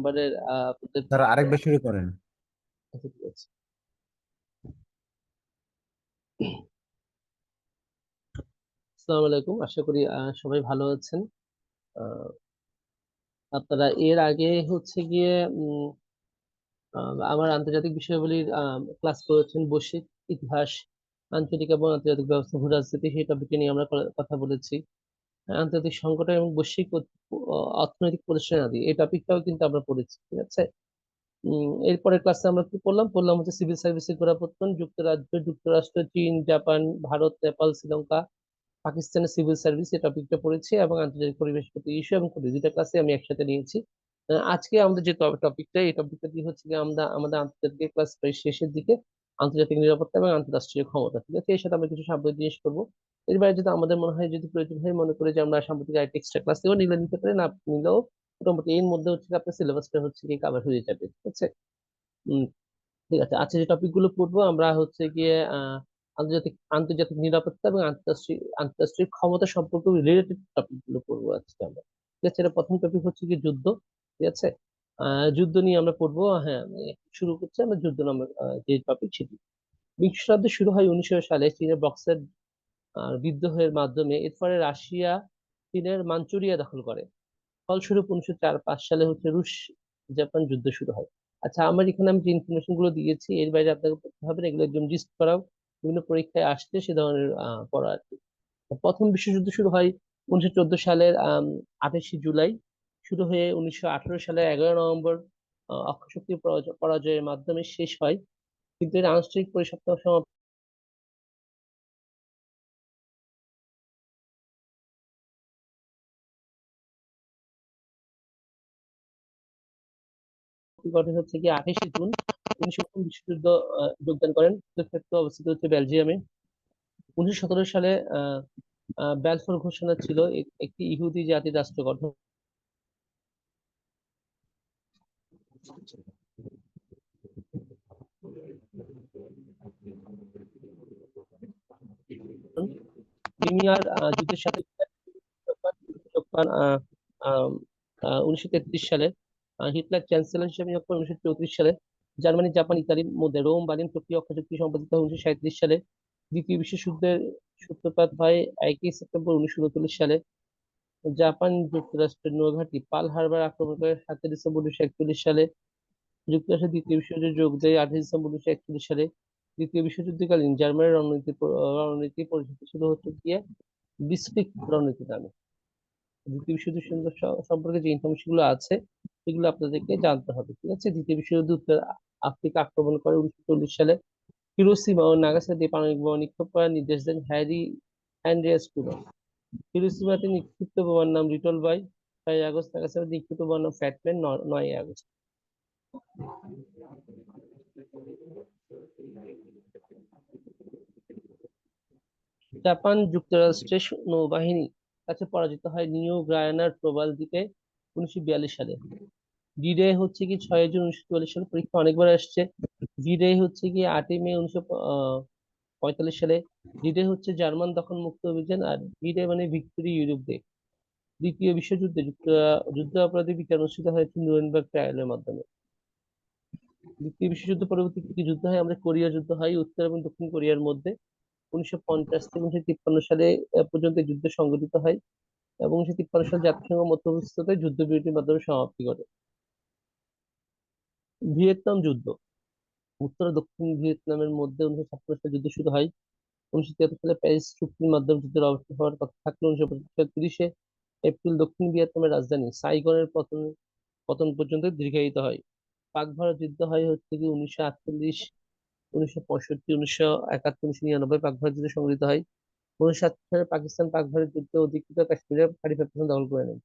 নাম্বারের আরেকবার শুরু করেন। আচ্ছা। আসসালামু আলাইকুম। আশা করি সবাই ভালো আছেন। আপনারা এর আগে হচ্ছে গিয়ে আমার আন্তর্জাতিক বিষয়াবলীর ক্লাস করেছেন বৈশ্বিক ইতিহাস আঞ্চলিক এবং আন্তর্জাতিক ব্যবস্থা ভূ রাজনীতি সেই টপিকে নিয়ে আমরা কথা বলেছি। আন্তর্জাতিক সংকট এবং বৈশ্বিক অর্থনৈতিক প্রতিষ্ঠান আদি। এই টপিকটাও কিন্তু আমরা পড়েছি, ঠিক আছে? এরপরের ক্লাসে আমরা কি পড়লাম? পড়লাম হচ্ছে সিভিল সার্ভিসের গোড়াপত্তন, যুক্তরাজ্য, যুক্তরাষ্ট্র, চীন, জাপান, ভারত, নেপাল, শ্রীলঙ্কা, পাকিস্তানের সিভিল সার্ভিস এই টপিকটা পড়েছি এবং আন্তর্জাতিক পরিবেশগত ইস্যু এবং দুইটা ক্লাসে আমি একসাথে নিয়েছি। আজকে আমাদের যে টপিকটা এই টপিকটা দিয়ে হচ্ছে আমরা, আমাদের আন্তর্জাতিক ক্লাস প্রায় শেষের দিকে আন্তর্জাতিক নিরাপত্তা এবং আন্তঃরাষ্ট্রীয় ক্ষমতা, ঠিক আছে? এর সাথে আমরা কিছু সাম্প্রতিক জিনিস করব। এর বাইরে যদি আমাদের মনে হয়, যদি প্রয়োজন হয়, মনে করে যে আমরা সাম্প্রতিক আরেকটা এক্সট্রা ক্লাস নিলেও নিলে নিতে পারি, না নিলেও মোটামুটি এর মধ্যে হচ্ছে আপনার সিলেবাসটা হচ্ছে কি কাভার হয়ে যাবে, ঠিক আছে? ঠিক আছে। আচ্ছা যে টপিকগুলো পড়ব, আমরা হচ্ছে গিয়ে আন্তর্জাতিক আন্তর্জাতিক নিরাপত্তা এবং আন্তর্জাতিক আন্তঃরাষ্ট্রীয় ক্ষমতা সম্পর্কে রিলেটেড টপিকগুলো পড়ব আজকে আমরা, ঠিক আছে? এটা প্রথম টপিক হচ্ছে কি যুদ্ধ, ঠিক আছে? যুদ্ধ নিয়ে আমরা পড়ব হ্যাঁ শুরু করছি, আমরা যুদ্ধ নাম্বার যে টপিক সেটি। বিংশ শতাব্দী শুরু হয় উনিশশো সালে, চীনের বক্সার বিদ্রোহের মাধ্যমে এরপরে রাশিয়া, চীনের মাঞ্চুরিয়া দখল করে। ফলস্বরূপ উনিশশো চার পাঁচ সালে হচ্ছে রুশ জাপান যুদ্ধ শুরু হয়। আচ্ছা আমার এখানে আমি যে ইনফরমেশনগুলো দিয়েছি, এর বাইরে আপনাকে পড়তে হবে এগুলো একদম লিস্ট করাও। বিভিন্ন পরীক্ষায় আসছে সে ধরনের পড়া আর কি। প্রথম বিশ্বযুদ্ধ শুরু হয় উনিশশো চোদ্দ সালের আঠাশে জুলাই। শুরু হয়ে উনিশশো আঠারো সালের এগারো নভেম্বর অক্ষশক্তি পরাজয়ের মাধ্যমে শেষ হয়। কিন্তু এর আনুষ্ঠানিক পরিসমাপ্তি সমাপ্তি ঘটে হচ্ছে কি আঠাশে জুন। উনিশশো প্রথম বিশ্বযুদ্ধ যোগদান করেন। যুদ্ধক্ষেত্র অবস্থিত হচ্ছে বেলজিয়ামে। উনিশশো সতেরো সালে ব্যালফোর ঘোষণা ছিল একটি ইহুদি জাতির রাষ্ট্র গঠন। ক্রিমিয়ার যুদ্ধের সাথে উনিশশো তেত্রিশ সালে। হিটলার চ্যান্সেলর হিসেবে নিয়োগ করেন উনিশশো চৌত্রিশ সালে। জার্মানি, জাপান, ইতালির মধ্যে রোম, বার্লিন চুক্তি অক্ষ চুক্তি সম্পাদিত হয় উনিশশো সাঁইত্রিশ সালে। দ্বিতীয় বিশ্বযুদ্ধের সূত্রপাত হয় একই সেপ্টেম্বর উনিশশো উনচল্লিশ সালে। জাপান যুক্তরাষ্ট্রের নৌঘাঁটি পাল হারবার আক্রমণ করে সাতই ডিসেম্বর উনিশশো একচল্লিশ সালে। যুক্তরাষ্ট্রের দ্বিতীয় বিশ্বযুদ্ধে যোগ দেয় আঠাশ ডিসেম্বর উনিশশো একচল্লিশ সালে। দ্বিতীয় বিশ্বযুদ্ধকালীন জার্মানির রণনীতি রণনীতি পরিচিত ছিল হচ্ছে গিয়ে বিস্ফিক রণনীতি নামে। দ্বিতীয় বিশ্বযুদ্ধ সম্পর্কে যে ইনফরমেশনগুলো আছে সেগুলো আপনাদেরকে জানতে হবে, ঠিক আছে? দ্বিতীয় বিশ্বযুদ্ধ উত্তর আফ্রিকা আক্রমণ করে উনিশশো চল্লিশ সালে হিরোশিমা ও নাগাসাকি পারমাণবিক বোমা নিক্ষেপ করার নির্দেশ দেন হ্যারি অ্যান্ড্রিয়াস কুলো হিরোশিমাতে নিক্ষিপ্ত বোমার নাম লিটল বাই ছয় আগস্ট নাগাসাকি নিক্ষিপ্ত বোমার নাম ফ্যাটম্যান নয় আগস্ট। জাপান যুক্তরাষ্ট্রের নৌবাহিনী কাছে পরাজিত হয় নিউ গায়ানার প্রবাল দ্বীপে। উনিশশো বিয়াল্লিশ সালে। ডি-ডে হচ্ছে কি ছয় জুন উনিশশো চুয়াল্লিশ সালে, পরীক্ষা অনেকবার আসছে। ডি-ডে হচ্ছে কি আটই মে উনিশশো পঁয়তাল্লিশ সালে। ডি-ডে হচ্ছে জার্মান দখল মুক্ত অভিযান আর ডি-ডে মানে ভিক্টোরি ইউরোপ ডে দ্বিতীয় বিশ্বযুদ্ধে যুদ্ধ অপরাধী বিচার অনুষ্ঠিত হয়েছে নিউরেনবার্গ ট্রায়ালের মাধ্যমে। দ্বিতীয় বিশ্বযুদ্ধ পরবর্তী কি যুদ্ধ হয়? আমরা কোরিয়া যুদ্ধ হয়, উত্তর এবং দক্ষিণ কোরিয়ার মধ্যে। উনিশশো পঞ্চাশ থেকে উনিশশো তিপ্পান্ন সালে পর্যন্ত যুদ্ধ সংঘটিত হয়। এবং উনিশশো তিপ্পান্ন সালে জাতিসংঘ মধ্যস্থতায় যুদ্ধবিরতির মাধ্যমে সমাপ্তি ঘটে। ভিয়েতনাম যুদ্ধ। উত্তর ও দক্ষিণ ভিয়েতনামের মধ্যে উনিশশো ছাপ্পান্ন সালে যুদ্ধ শুরু হয়। উনিশশো তিয়াত্তর সালে প্যারিস চুক্তির মাধ্যমে যুদ্ধের অবস্থা হওয়ার কথা থাকলে উনিশশো পঁচাত্তর তিরিশে এপ্রিল দক্ষিণ ভিয়েতনামের রাজধানী সাইগনের পতন পতন পর্যন্ত দীর্ঘায়িত হয়। পাক ভারত যুদ্ধ হয় হচ্ছে কি উনিশশো আটচল্লিশ, উনিশশো পঁয়ষট্টি, উনিশশো একাত্তর, উনিশশো নিরানব্বই পাক ভারত যুদ্ধ সংঘটিত হয়। উনিশশো সাতষট্টি সালে পাকিস্তান পাক ভারত যুদ্ধে অধিকৃত কাশ্মীরের থার্টি ফাইভ দখল করে নেয়।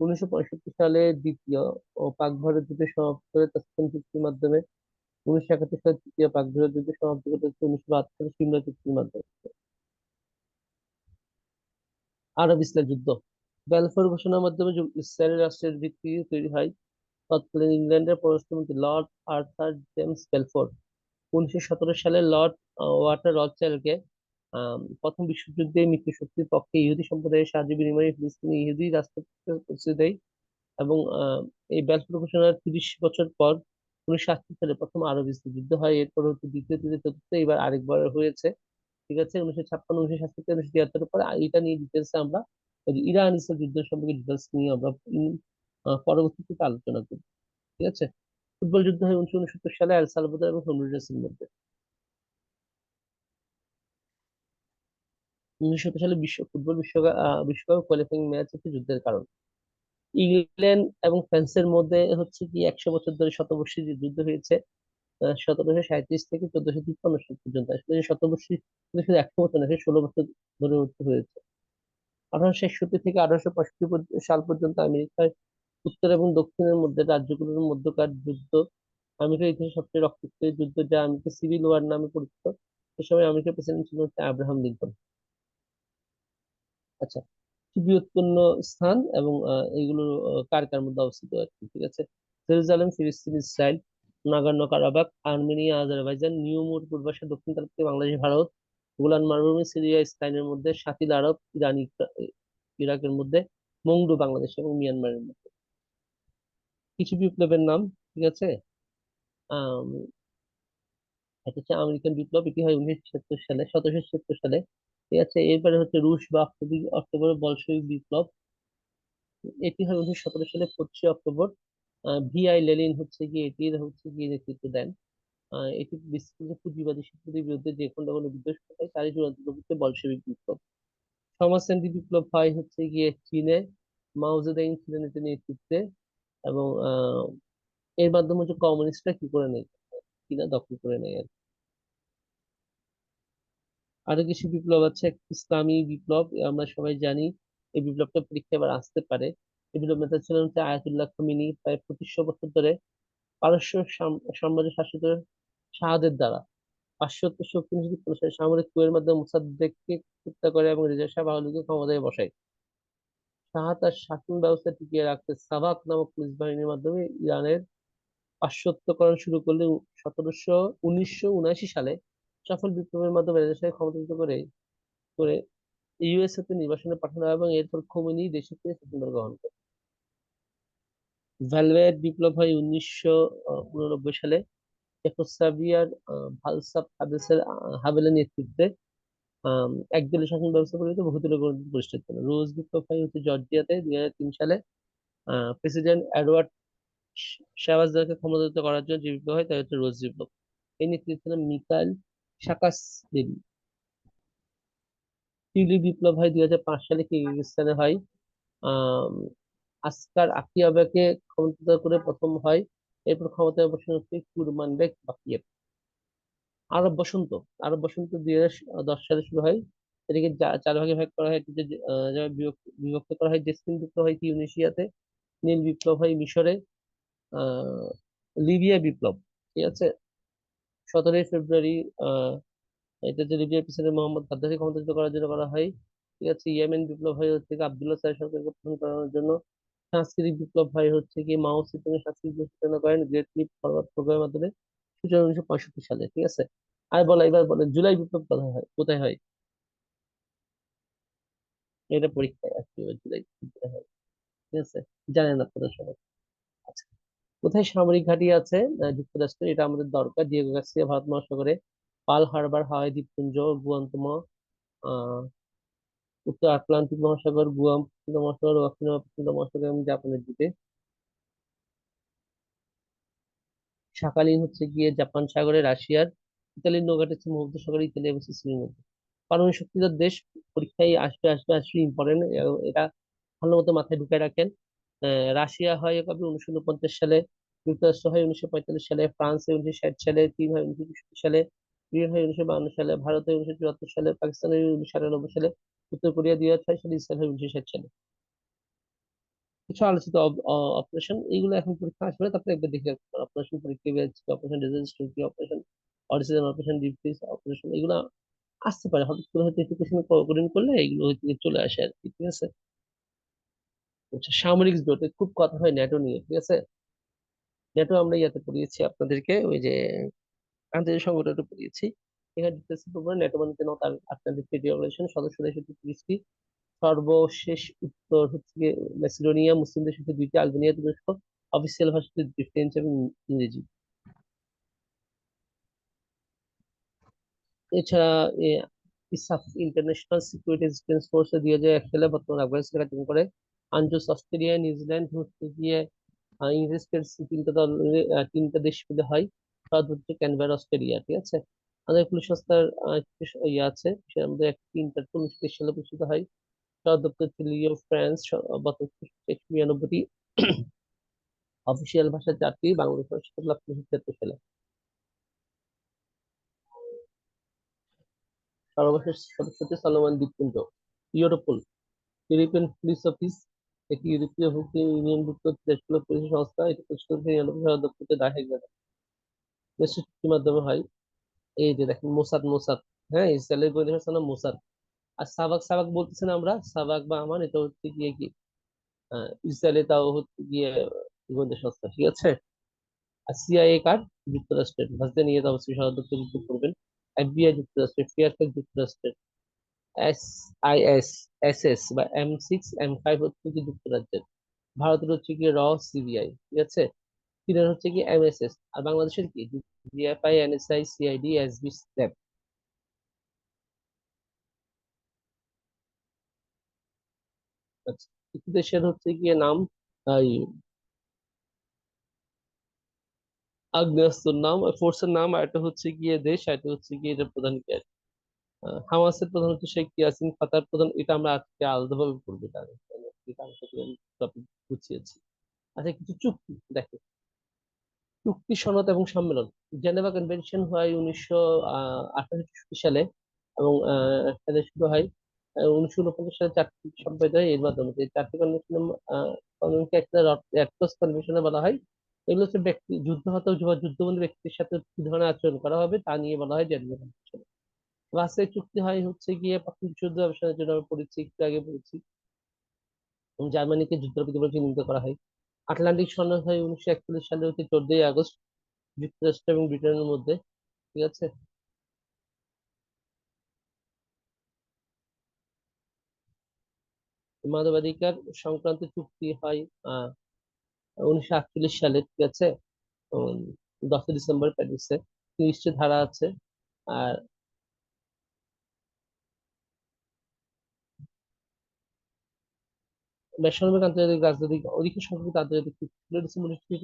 উনিশশো পঁয়ষট্টি সালে দ্বিতীয় ও পাক ভারত যুদ্ধ সমাপ্ত করে তাসখান চুক্তির মাধ্যমে উনিশশো একাত্তর সালে তৃতীয় পাক ভারত যুদ্ধ সমাপ্তি ঘটেছে উনিশশো বাহাত্তর সালে সিমলা চুক্তির মাধ্যমে। আরব ইসলাম যুদ্ধ। ব্যালফোর ঘোষণার মাধ্যমে ইসরায়েল রাষ্ট্রের ভিত্তি তৈরি হয়। তৎকালীন ইংল্যান্ডের পররাষ্ট্রমন্ত্রী লর্ড আর্থার জেমস বেলফোর উনিশশো সতেরো সালে লর্ড ওয়াটার আহ, প্রথম বিশ্বযুদ্ধে মিত্রশক্তির পক্ষে ইহুদি সম্প্রদায়ের সাহায্য বিনিময়ে ফিলিস্তিনি ইহুদি রাষ্ট্র প্রতিষ্ঠা দেয় এবং এই বেলফোর ঘোষণার তিরিশ বছর পর উনিশশো আশি সালে প্রথম আরব ইসলাম যুদ্ধ হয়। এরপর হচ্ছে দ্বিতীয়, তৃতীয়, চতুর্থ এবার আরেকবার হয়েছে। ঠিক আছে? উনিশশো ছাপ্পান্ন, উনিশশো সাতষট্টি, উনিশশো তিয়াত্তর পরে এটা নিয়ে ডিটেলস আমরা ইরান ইসরায়েল যুদ্ধ সম্পর্কে ডিটেলস নিয়ে আমরা পরবর্তীতে আলোচনা করি ঠিক আছে? ফুটবল যুদ্ধ হয় উনিশশো উনসত্তর সালে আল সালভাদর এবং হন্ডুরাসের মধ্যে। উনিশশো সত্তর সালে বিশ্ব ফুটবল বিশ্বকাপ বিশ্বকাপ কোয়ালিফাইং ম্যাচ হচ্ছে যুদ্ধের কারণ। ইংল্যান্ড এবং ফ্রান্সের মধ্যে হচ্ছে কি একশো বছর ধরে শতবর্ষী যুদ্ধ হয়েছে সতেরোশো সাঁইত্রিশ থেকে চোদ্দশো তিপ্পান্ন সাল পর্যন্ত। আসলে শতবর্ষী শুধু একশো বছর না ষোলো বছর ধরে হয়েছে। আঠারোশো একষট্টি থেকে আঠারোশো পঁয়ষট্টি সাল পর্যন্ত আমেরিকার উত্তর এবং দক্ষিণের মধ্যে রাজ্যগুলোর মধ্যকার যুদ্ধ, আমেরিকার ইতিহাসে সবচেয়ে রক্তাক্ত যুদ্ধ যা আমেরিকা সিভিল ওয়ার নামে পরিচিত। সে সময় আমেরিকার প্রেসিডেন্ট ছিল হচ্ছে আব্রাহাম লিঙ্কন। আচ্ছা বৃহত্তম স্থান এবং এগুলো কার কার মধ্যে অবস্থিত আর কি ঠিক আছে? জেরুজালেম, ফিলিস্তিন Israel Nagorno Karabakh Armenia, Azerbaijan New Moore Purbasha, দক্ষিণ তার থেকে বাংলাদেশ, ভারত, গোলান মালভূমি সিরিয়া ইসরায়েলের মধ্যে শাতিল আরব, ইরান ইরাকের মধ্যে, মংডু, বাংলাদেশ এবং মিয়ানমারের মধ্যে। কিছু বিপ্লবের নাম, ঠিক আছে? এটা হচ্ছে আমেরিকান বিপ্লব, এটি হয় উনিশশো ছিয়াত্তর সালে, সতেরোশো ছিয়াত্তর সালে ঠিক আছে, এরপরে হচ্ছে রুশ বা অক্টোবর বলশবিক বিপ্লব। এটি হয় উনিশশো সতেরো সালে পঁচিশে অক্টোবর। ভি আই লেনিন হচ্ছে গিয়ে এটির হচ্ছে গিয়ে নেতৃত্ব দেন। এটি বিস্তৃত পুঁজিবাদী শক্তির বিরুদ্ধে যে কোনো কোনো বিদ্রোহ ঘটায় তারই চূড়ান্ত হচ্ছে বলশবিক বিপ্লব। সমাজতান্ত্রিক বিপ্লব হয় হচ্ছে গিয়ে চীনে, মাও জেদাং ছিলেন এতে নেতৃত্বে এবং এর মাধ্যমে হচ্ছে কমিউনিস্টরা কি করে নেয়? চীনা দখল করে নেয় আর কি। আরও কিছু বিপ্লব আছে, ইসলামী বিপ্লব আমরা সবাই জানি, এই বিপ্লবটা পরীক্ষা এবার আসতে পারে। এই বিপ্লব নেতা ছিলেন হচ্ছে আয়াতুল্লাহ খামিনি, প্রায় পঁচিশশো বছর ধরে পারস্য সাম- সাম্রাজ্য শাসিত শাহাদের দ্বারা। পাশ্চাত্য শক্তি সামরিক কুয়ের মাধ্যমে মোসাদ্দেককে হত্যা করে এবং রেজা শাহ বাহলুকে ক্ষমতায় বসায়। শাহ তার শাসন ব্যবস্থা টিকিয়ে রাখতে সাবাক নামক পুলিশ বাহিনীর মাধ্যমে ইরানের পাশ্চাত্যকরণ শুরু করলে সতেরোশো উনিশশো উনআশি সালে সফল বিপ্লবের মাধ্যমে রেজা শাহ ক্ষমতাচ্যুত করে করে ইউএসএ তে নির্বাসনে পাঠানো এবং এরপর খোমেনি দেশে ফিরে স্বাধীনতা গ্রহণ করে। ভেলভেট বিপ্লব হয় উনিশশো উননব্বই সালে। ভালসাভ হাবেসের আহ, হাভেলের নেতৃত্বে একদলীয় শাসন ব্যবস্থা পরিবর্তে বহুদলীয় গণতন্ত্র প্রতিষ্ঠা করে রোজ বিপ্লব হয় হচ্ছে জর্জিয়াতে দুই হাজার তিন সালে। প্রেসিডেন্ট এডওয়ার্ড শাহবাজদারকে ক্ষমতাচ্যুত করার জন্য যে বিপ্লব হয় তা হচ্ছে রোজ বিপ্লব। এই নেতৃত্বে ছিলেন মিকাইল সাকাসভেলি টিউলিপ বিপ্লব হয় দুই হাজার পাঁচ সালে কিরগিজস্তানে হয়। আসকার আকিয়াবাকে ক্ষমতাচ্যুত করে প্রথম হয়। এরপর ক্ষমতায় বসেন হচ্ছে কুরমানবেক বাকিয়েভ আরব বসন্ত আরব বসন্ত দুই দশ সালে শুরু হয়। এটাকে চার ভাগে ভাগ করা হয়। বিভক্ত করা হয়। জেসমিন বিপ্লব হয় তিউনিসিয়াতে নীল বিপ্লব হয় মিশরে। লিবিয়া বিপ্লব, ঠিক আছে? সতেরোই ফেব্রুয়ারি এটা যে লিবিয়ার প্রেসিডেন্ট মোহাম্মদ গাদ্দাফি ক্ষমতাচ্যুত করার জন্য করা হয়, ঠিক আছে? ইয়েমেন বিপ্লব হয় হচ্ছে কি আবদুল্লাহ সাহেব সরকারকে পতন করানোর জন্য। সাংস্কৃতিক বিপ্লব হয় হচ্ছে কি মাও সেতুং সাংস্কৃতিক সূচনা করেন গ্রেট লিপ ফরওয়ার্ড প্রোগ্রামের মাধ্যমে সূচনা উনিশশো পঁয়ষট্টি সালে, ঠিক আছে? আর বলা, এবার বলে জুলাই বিপ্লব কোথায় হয় কোথায় হয়? এটা পরীক্ষায় আসছে জুলাই হয়, ঠিক আছে? জানেন আপনারা সবাই। আচ্ছা। কোথায় সামরিক ঘাঁটি আছে? যুক্তরাষ্ট্রের। এটা আমাদের দরকার। ডিয়েগো গার্সিয়া ভারত মহাসাগরে। পাল, হারবার, হাওয়াই, দ্বীপপুঞ্জ, গুয়ান্তমো উত্তর আটলান্টিক মহাসাগর, গুয়াম মহাসাগর, দক্ষিণ মহাসাগর এবং জাপানের দিকে। শাকালিন হচ্ছে গিয়ে জাপান সাগরে, রাশিয়ার। ইতালির নৌঘাট হচ্ছে ভূমধ্যসাগর ইতালি এবং সিসিলির মধ্যে। পারমাণবিক শক্তিধর দেশ, পরীক্ষায় আসবে আসবে আসলে ইম্পর্টেন্ট এটা ভালো মতো মাথায় ঢুকে রাখেন। রাশিয়া হয় কবে? উনিশশো উনপঞ্চাশ সালে। যুক্তরাষ্ট্র হয় উনিশশো পঁয়তাল্লিশ সালে। ফ্রান্স হয় উনিশশো ষাট সালে। চীন হয় উনিশশো তেষট্টি সালে। ব্রিটেন হয় উনিশশো বাউন্ন সালে। ভারত হয় উনিশশো চুয়াত্তর সালে। পাকিস্তান হয় উনিশশো আটানব্বই সালে। উত্তর কোরিয়া দুই হাজার ছয় সালে। ইসরায়েল হয় উনিশশো ষাট সালে। কিছু আলোচিত অপারেশন এইগুলো এখন পরীক্ষা আসবে। তারপরে একবার দেখে অপারেশন পরীক্ষা অপারেশন ডিজাস্টার কি? Operation original operation deep freeze operation এগুলো আসতে পারে। হঠাৎ করে হয়তো একটু কোশ্চেন করলে এগুলো হয়তো চলে আসে আর কি। ঠিক আছে? সামরিক জোট খুব কথা হয় ন্যাটো নিয়ে, ঠিক আছে? ন্যাটো আমরা ইয়াতে পড়িয়েছি আপনাদেরকে, ওই যে আন্তর্জাতিক সংগঠনটা পড়িয়েছি। এখানে ডিটেলস পড়বেন ন্যাটো মানে আটলান্টিক ট্রিটি অর্গানাইজেশন সদস্য দেশ হচ্ছে সর্বশেষ উত্তর হচ্ছে গিয়ে ম্যাসিডোনিয়া মুসলিমদের সাথে দুইটি, আলবেনিয়া, তুরস্ক। অফিসিয়াল ভাষা দুটি ফ্রেঞ্চ এবং ইংরেজি। এছাড়া ইসাফ ইন্টারন্যাশনাল সিকিউরিটি ফোর্স দুই হাজার এক সালে বর্তমানে আফগানিস্তান করে। আনজোস অস্ট্রেলিয়া নিউজিল্যান্ড হচ্ছে গিয়ে ইংরেজ তিনটা দল তিনটা দেশ মিলে হয়। সদর হচ্ছে ক্যানবেরা অস্ট্রেলিয়া, ঠিক আছে? আমাদের পুলিশ সংস্থার ইয়ে আছে সেটার মধ্যে একটি ইন্টারপোল উনিশশো সালে প্রতিষ্ঠিত হয়? সদর দপ্তর ফ্রান্স বিরানব্বইটি অফিসিয়াল ভাষা চারটি বাংলা ভাষা লাভ ছিয়াত্তর সালে সর্বশেষ সদস্য হচ্ছে সলোমন দ্বীপপুঞ্জ ইউরোপল ইউরোপিয়ান পুলিশ অফিস। একটি ইউরোপীয় ভুক্ত ইউনিয়নভুক্ত দেশগুলো পুলিশ সংস্থা, এটি প্রতিষ্ঠা নিরানব্বই সদর দপ্তরতে দাহে গেল চুক্তির মাধ্যমে হয়। এই যে দেখেন, মোসাদ মোসাদ হ্যাঁ ইসরায়েলের সংস্থা নাম মোসাদ। আর সাবাক সাবাক বলতেছেন আমরা? সাবাক বা আমান, এটা হচ্ছে গিয়ে কি? ইসরায়েলে তাও হচ্ছে গিয়ে গোয়েন্দা সংস্থা, ঠিক আছে? আর সিআইএ কার্ড, যুক্তরাষ্ট্রের। ভাষা নিয়ে অবশ্যই সদর যুক্ত করবেন। এফবিআই, যুক্তরাষ্ট্রের ফিয়ারটেক যুক্তরাষ্ট্রের। S I S S S বা এম সিক্স এম ফাইভ হচ্ছে কি যুক্তরাজ্যের। ভারতের হচ্ছে কি র সিবিআই ঠিক আছে? চীনের হচ্ছে কি এমএসএস আর বাংলাদেশের কি? জিএফআই এনএসআই সিআইডি এসবি আচ্ছা কিছু দেশের হচ্ছে গিয়ে নাম? আগ্নেয়াস্ত্র নাম ফোর্সের নাম, আর একটা হচ্ছে গিয়ে দেশ, আর একটা হচ্ছে গিয়ে এটা প্রধান কে হামাসের প্রধান হচ্ছে শেখ ইয়াসিন ফাতার প্রধান। এটা আমরা আজকে আলাদাভাবে করব টপিক বুঝিয়েছি আচ্ছা কিছু চুক্তি দেখো চুক্তি সনদ এবং সম্মেলন। জেনেভা কনভেনশন হয় উনিশশো সালে এবং শুরু হয় উনিশশো উনপঞ্চাশ সালে চারটি সম্প্রদায় এর মাধ্যমে। যে চারটি কনভেনশন একটা কনভেনশনে বলা হয়। এগুলো হচ্ছে ব্যক্তি, যুদ্ধ হত যুদ্ধবন্দী ব্যক্তির সাথে কি ধরনের আচরণ করা হবে তা নিয়ে বলা হয় জেনেভা কনভেনশন। ভার্সাই চুক্তি হয় হচ্ছে গিয়ে প্রথম যুদ্ধ ব্যবসার জন্য আমরা পড়েছি, একটু আগে পড়েছি। জার্মানিকে যুদ্ধ প্রতিবন্ধী চিহ্নিত করা হয়। আটলান্টিক সনদ হয় উনিশশো একচল্লিশ সালে হচ্ছে চোদ্দই আগস্ট, যুক্তরাষ্ট্র এবং ব্রিটেনের মধ্যে। ঠিক আছে? মানবাধিকার সংক্রান্ত চুক্তি হয় আহ উনিশশো আটচল্লিশ সালে, ঠিক আছে? দশই ডিসেম্বর প্যারিসে। তিরিশটি ধারা আছে। আর বেসামরিক আন্তর্জাতিক রাজনৈতিক অধিকার সংক্রান্ত আন্তর্জাতিক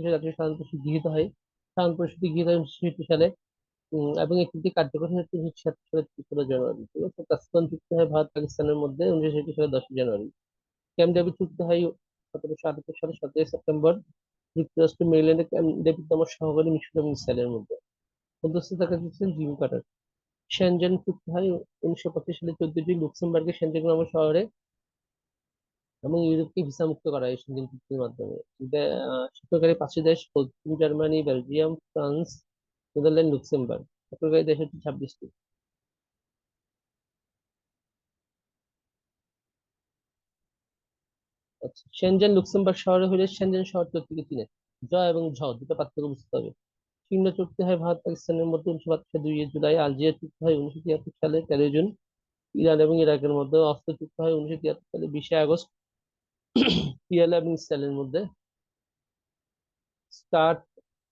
জাতীয় সাধারণ পরিষদ গৃহীত হয়। সাধারণ পরিষদ গৃহীত হয় উনিশশো সালে। এবং চুক্তি কার্যকর উনিশশো সালে জানুয়ারি। তাসকান চুক্তি হয় ভারত পাকিস্তানের মধ্যে উনিশশো সালে দশই জানুয়ারি। ক্যাম্প ডেভিড চুক্তি হয় সতেরোশো আটাত্তর সালে সতেরোই সেপ্টেম্বর। যুক্তরাষ্ট্র, মেরিল্যান্ডে ক্যাম্প ডেভিড নামক সহকারী মিশর এবং ইসরায়েলের মধ্যে। মধ্যস্থতা দিচ্ছেন জিম কাটার। সেনজেন চুক্তি হয় উনিশশো পঁচিশ সালে চোদ্দটি লুক্সেমবার্গের সেনজেন নামক শহরে এবং ইউরোপকে ভিসা মুক্ত করা হয় সেনজেন চুক্তির মাধ্যমে। সরকারি পাঁচটি দেশ Germany, Belgium, France, Netherland, Luxembourg. সরকারি দেশ হচ্ছে ছাব্বিশটি। আচ্ছা সেনজেন লুক্সেমবার্গ শহরে হলে সেনজেন শহর থেকে চীনে। জ এবং ঝ দুটো পার্থক্য বুঝতে হবে। চীন চুক্তি হয় ভারত, পাকিস্তানের মধ্যে উনিশশো বাহাত্তর দুই জুলাই আলজিয়া চুক্তি হয় উনিশশো তিয়াত্তর সালে তেরোই জুন, ইরান এবং ইরাকের মধ্যে অস্ত্র চুক্তি হয় উনিশশো তিয়াত্তর সালে বিশে আগস্ট পিএলএ এবং ইসরায়েলের মধ্যে। স্টার্ট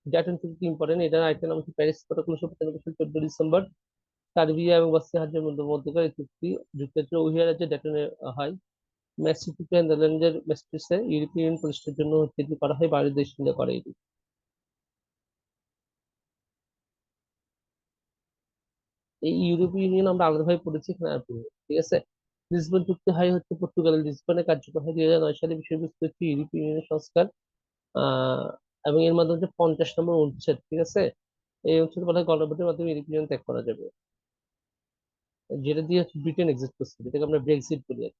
ডেটন চুক্তি ইম্পর্টেন্ট এটার আরেকটা নাম প্যারিস প্রটোকল উনিশশো সাল চোদ্দ ডিসেম্বর। সার্বিয়া এবং বসনিয়া হাজের মধ্যে মধ্যকার চুক্তি যুক্তরাজ্য ওহিয়া রাজ্যে ডেটনে হয়। ম্যাচটি চুক্তি নেদারল্যান্ডের ম্যাস্ট্রিসে ইউরোপিয়ান প্রতিষ্ঠার জন্য হচ্ছে করা হয় বাইরের দেশ মিলে করে এটি। এই ইউরোপীয় ইউনিয়ন আমরা আলাদাভাবে পড়েছি, এখানে আর ঠিক আছে? লিসবন চুক্তি হয় হচ্ছে পর্তুগালের লিসবনে কার্যকর হয় দুই হাজার নয় সালে বিষয়বস্তু একটি ইউরোপীয় ইউনিয়নের সংস্কার এবং এর মাধ্যমে হচ্ছে পঞ্চাশ নম্বর অনুচ্ছেদ ঠিক আছে? এই অনুচ্ছেদ বলা হয় গণভোটের মাধ্যমে ইউরোপীয় ত্যাগ করা যাবে। যেটা দিয়ে হচ্ছে ব্রিটেন এক্সিট করছে, যেটাকে আমরা ব্রেক্সিট বলি আর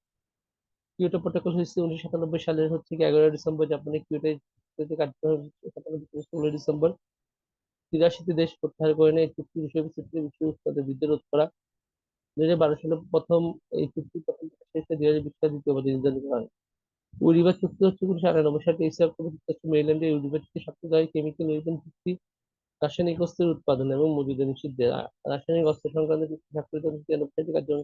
কিয়োটো প্রোটোকল হয়েছে উনিশশো সাতানব্বই সালের হচ্ছে এগারোই ডিসেম্বর জাপানে কিয়োটো ষোলোই ডিসেম্বর। তিরাশিটি দেশ প্রত্যাহার করে নেয় চুক্তি বিষয়বস্তুতে বিশ্ব উৎপাদন বৃদ্ধি রোধ করা বারো সালে প্রথম এই চুক্তি প্রথম দুই হাজার বিশ সালে নির্ধারিত হয়। চুক্তি হচ্ছে উনিশশো আটানব্বই সালে তেইশে অক্টোবর যুক্তরাষ্ট্র মেরিল্যান্ডে চুক্তি স্বাক্ষরিত হয় কেমিক্যাল ওয়েপন চুক্তি, রাসায়নিক অস্ত্রের উৎপাদন এবং মজুদ নিষিদ্ধ রাসায়নিক অস্ত্র সংক্রান্ত চুক্তি স্বাক্ষরিত কার্যক্রম।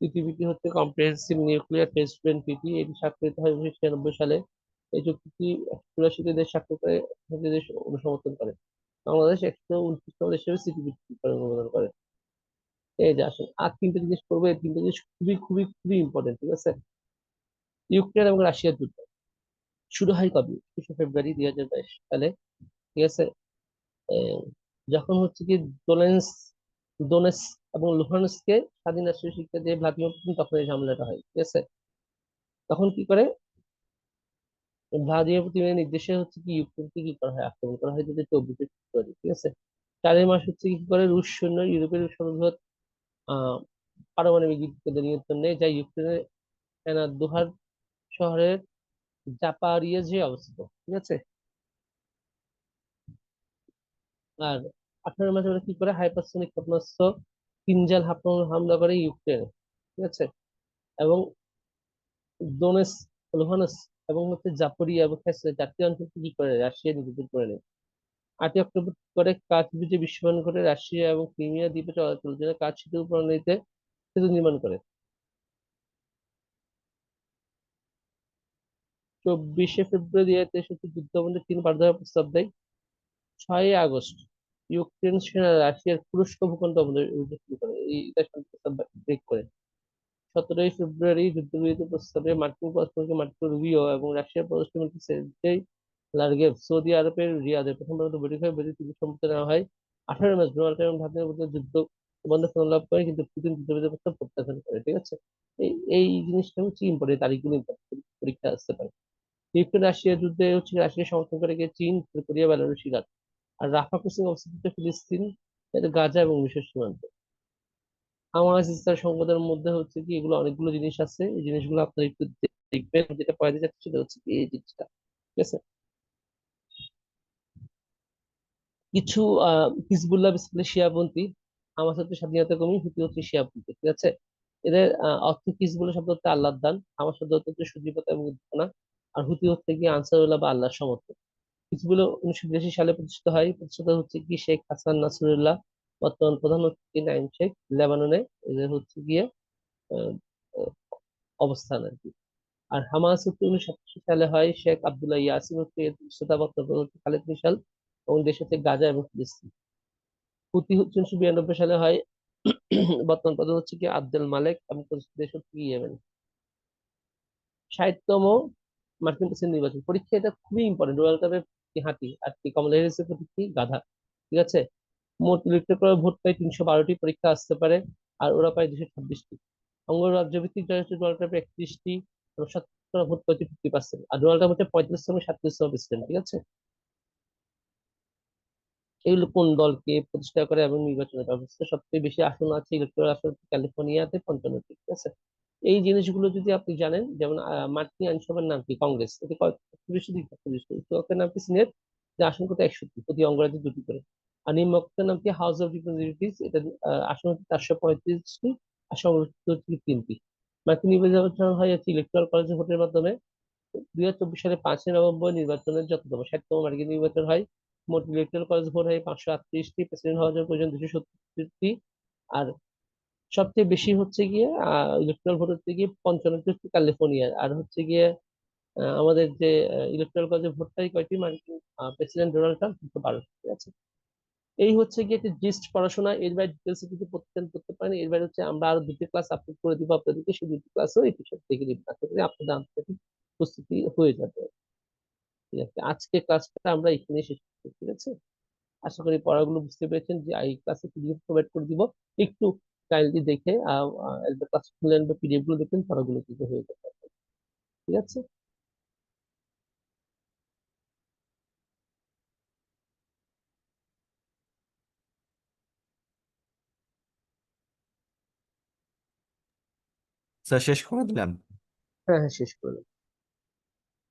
সিটিপিটি হচ্ছে comprehensive nuclear test ban PT এটি স্বাক্ষরিত হয় উনিশশো ছিয়ানব্বই সালে। এই চুক্তিটি চুরাশিতে দেশ স্বাক্ষর করে দেশ অনুসমর্থন করে। বাংলাদেশ একশো উনত্রিশতম দেশ হিসেবে সিটিপিটি অনুমোদন করে। এই যে আসুন আর তিনটে জিনিস করব, এই তিনটে জিনিস খুবই খুবই খুবই ইম্পর্টেন্ট ঠিক আছে? ইউক্রেন এবং রাশিয়ার যুদ্ধ। শুরু হয় কবে? একুশে ফেব্রুয়ারি দুই হাজার বাইশ সালে, ঠিক আছে? যখন হচ্ছে কি ডোনেন্স ডোনেস এবং লুহানস্কে স্বাধীন রাষ্ট্রীয় শিক্ষা দিয়ে ভ্লাদিমির পুতিন তখন এই ঝামেলাটা হয়, ঠিক আছে? তখন কি করে? ভ্লাদিমির পুতিনের নির্দেশে হচ্ছে কি ইউক্রেনকে কি করা হয়? আক্রমণ করা হয় যেটা চব্বিশে ফেব্রুয়ারি, ঠিক আছে? চারের মাস হচ্ছে কি করে? রুশ সৈন্য, ইউরোপের সর্ববৃহৎ পারমাণবিক বিদ্যুৎ নিয়ন্ত্রণ নেয় যা ইউক্রেনের দুহার শহরের জাপারিয়েজে অবস্থিত, ঠিক আছে? আর আঠারো মাসে কি করে? হাইপারসোনিক ক্ষেপণাস্ত্র, কিনজাল হামলা হামলা করে ইউক্রেনে, ঠিক আছে? এবং দোনেস লুহানস এবং হচ্ছে জাপোরিয়া এবং চারটি অঞ্চলকে কি করে? রাশিয়া নিযুক্ত করে নেয়। আটই অক্টোবর করে কাজ বুঝে বিস্ফোরণ করে রাশিয়া এবং ক্রিমিয়া দ্বীপে চলাচলের জন্য কাজ সেতু প্রণালীতে সেতু নির্মাণ করে। চব্বিশে ফেব্রুয়ারি তেষট্টি যুদ্ধবন্ধের তিন বার দেওয়ার প্রস্তাব দেয়। ছয়ই আগস্ট ইউক্রেন সেনা রাশিয়ার তুরস্ক ভূখণ্ড অবরোধ শুরু করে। প্রস্তাব ব্রেক করে। সতেরোই ফেব্রুয়ারি যুদ্ধবিরতি প্রস্তাবে মার্কিন পররাষ্ট্রমন্ত্রী মার্কো রুবিও এবং রাশিয়ার পররাষ্ট্রমন্ত্রী সের্গেই লার্গেভ সৌদি আরবের রিয়াদে প্রথমবার বৈঠক হয় বৈঠক চুক্তি সম্মত নেওয়া হয়। আঠারো মাস ডোনাল্ড ট্রাম্প এবং ভ্লাদিমির পুতিনের যুদ্ধ বন্ধ লাভ করে কিন্তু পুতিন যুদ্ধবিরতি প্রস্তাব প্রত্যাখ্যান করে ঠিক আছে? এই এই জিনিসটা হচ্ছে ইম্পর্টেন্ট তারিখগুলো important, পরীক্ষা আসতে পারে। ইউক্রেন রাশিয়া যুদ্ধে হচ্ছে রাশিয়া সমর্থন করে গিয়ে চীন কোরিয়া বেলারুশ ইরান। আর রাফা ক্রসিং অবস্থিত ফিলিস্তিন গাজা এবং মিশর সীমান্ত। হামাস ইসরায়েল সংবাদের মধ্যে হচ্ছে কি এগুলো অনেকগুলো জিনিস আছে। এই জিনিসগুলো আপনারা একটু দেখবেন যেটা পড়াতে যাচ্ছে সেটা হচ্ছে এই জিনিসটা ঠিক আছে? কিছু আহ হিজবুল্লাহ, বিসমিল্লাহ শিয়াপন্থী হামাস হচ্ছে স্বাধীনতা কর্মী হুতি হচ্ছে শিয়াপন্থী ঠিক আছে? এদের অর্থ হিজবুল্লাহ শব্দ হচ্ছে আল্লাহর দান হামাস শব্দ হচ্ছে সুদীপতা এবং উদ্দীপনা, আর হুতি হচ্ছে কি আনসারুল্লাহ বা আল্লাহর সমর্থক। হিজবুল্লাহ উনিশশো বিরাশি সালে প্রতিষ্ঠিত হয়, প্রতিষ্ঠাতা হচ্ছে কি শেখ হাসান নাসরুল্লাহ, বর্তমান প্রধান হচ্ছে নাইম শেখ, লেবাননে এদের হচ্ছে গিয়ে অবস্থান আর কি। আর হামাস হচ্ছে উনিশশো সাতাশি সালে হয় শেখ আবদুল্লাহ ইয়াসিন হচ্ছে প্রতিষ্ঠাতা হচ্ছে খালেদ মিশাল এবং দেশ হচ্ছে গাজা এবং ফিলিস্তিন। হুতি হচ্ছে উনিশশো বিরানব্বই সালে হয়, বর্তমান প্রধান হচ্ছে কি আব্দুল মালেক এবং দেশ হচ্ছে কি ইয়েমেন। ষাটতম মার্কিন প্রেসিডেন্ট নির্বাচন। পরীক্ষা এটা খুবই ইম্পর্টেন্ট ডোনাল্ড ট্রাম্পের কি হাতি আর কি কমলা হ্যারিসের প্রতি কি গাধা, ঠিক আছে? মোট ইলেকট্রাল ভোট পায় তিনশো বারোটি পরীক্ষা আসতে পারে আর ওরা পায় দুশো ছাব্বিশটি। অঙ্গরাজ্যভিত্তিক জনসংখ্যা ডোনাল্ড ট্রাম্পের একত্রিশটি শতকরা ভোট পাইছে ফিফটি পার্সেন্ট। আর ডোনাল্ড ট্রাম্প হচ্ছে পঁয়ত্রিশতম সাতত্রিশতম প্রেসিডেন্ট, ঠিক আছে? এগুলো কোন দলকে প্রতিষ্ঠা করে এবং নির্বাচনের ব্যবস্থা সবচেয়ে বেশি আসন আছে? ইলেকট্রাল আসন ক্যালিফোর্নিয়াতে পঞ্চান্নটি ঠিক আছে? এই জিনিসগুলো যদি আপনি জানেন, যেমন মার্কিন আইনসভার নাম কি? কংগ্রেস। এতে দিক নাম কি সিনেট? যে আসন কত একষট্টি। প্রতি অঙ্গরাজ্যে দুটি করে। আর নিম্নকক্ষের নাম কি? হাউস অফ রিপ্রেজেন্টেটিভস এটা আসন হচ্ছে চারশো পঁয়ত্রিশটি। আর সংরক্ষিত তিনটি। মার্কিন নির্বাচন হয় হচ্ছে ইলেকট্রাল কলেজ ভোটের মাধ্যমে। দুই হাজার চব্বিশ সালে পাঁচই নভেম্বর নির্বাচনের যততম ষাটতম মার্কিন নির্বাচন হয়। মোট ইলেকট্রাল কলেজ ভোট হয় পাঁচশো আটত্রিশটি প্রেসিডেন্ট হওয়ার জন্য প্রয়োজন দুশো সত্তরটি। আর সবচেয়ে বেশি হচ্ছে গিয়ে ইলেকট্রাল ভোট হচ্ছে গিয়ে পঞ্চান্নটি ক্যালিফোর্নিয়ার আর হচ্ছে গিয়ে আমাদের যে ইলেকট্রাল কলেজে ভোটটাই কয়টি? মার্কিন প্রেসিডেন্ট ডোনাল্ড ট্রাম্প দুশো বারোটি, ঠিক আছে? এই হচ্ছে গিয়ে একটি জিস্ট পড়াশোনা। এর বাইরে ডিটেলস কিছু পড়তে করতে পারেন। এর বাইরে হচ্ছে আমরা আরও দুটি ক্লাস আপলোড করে দিব আপনাদেরকে। সেই দুটি ক্লাসও এই আশা করি আপনাদের আন্তর্জাতিক প্রস্তুতি হয়ে যাবে। ঠিক আছে। আজকে ক্লাসটা আমরা এখানে শেষ করছি ঠিক আছে? আশা করি পড়াগুলো বুঝতে পেরেছেন যে এই ক্লাসে পিডিএফ প্রোভাইড করে দিব। একটু কাইন্ডলি দেখে ক্লাস খুলেন বা পিডিএফগুলো দেখবেন পড়াগুলো কিন্তু হয়ে যাবে। ঠিক আছে? স্যার শেষ করে দিলেন হ্যাঁ হ্যাঁ শেষ করলাম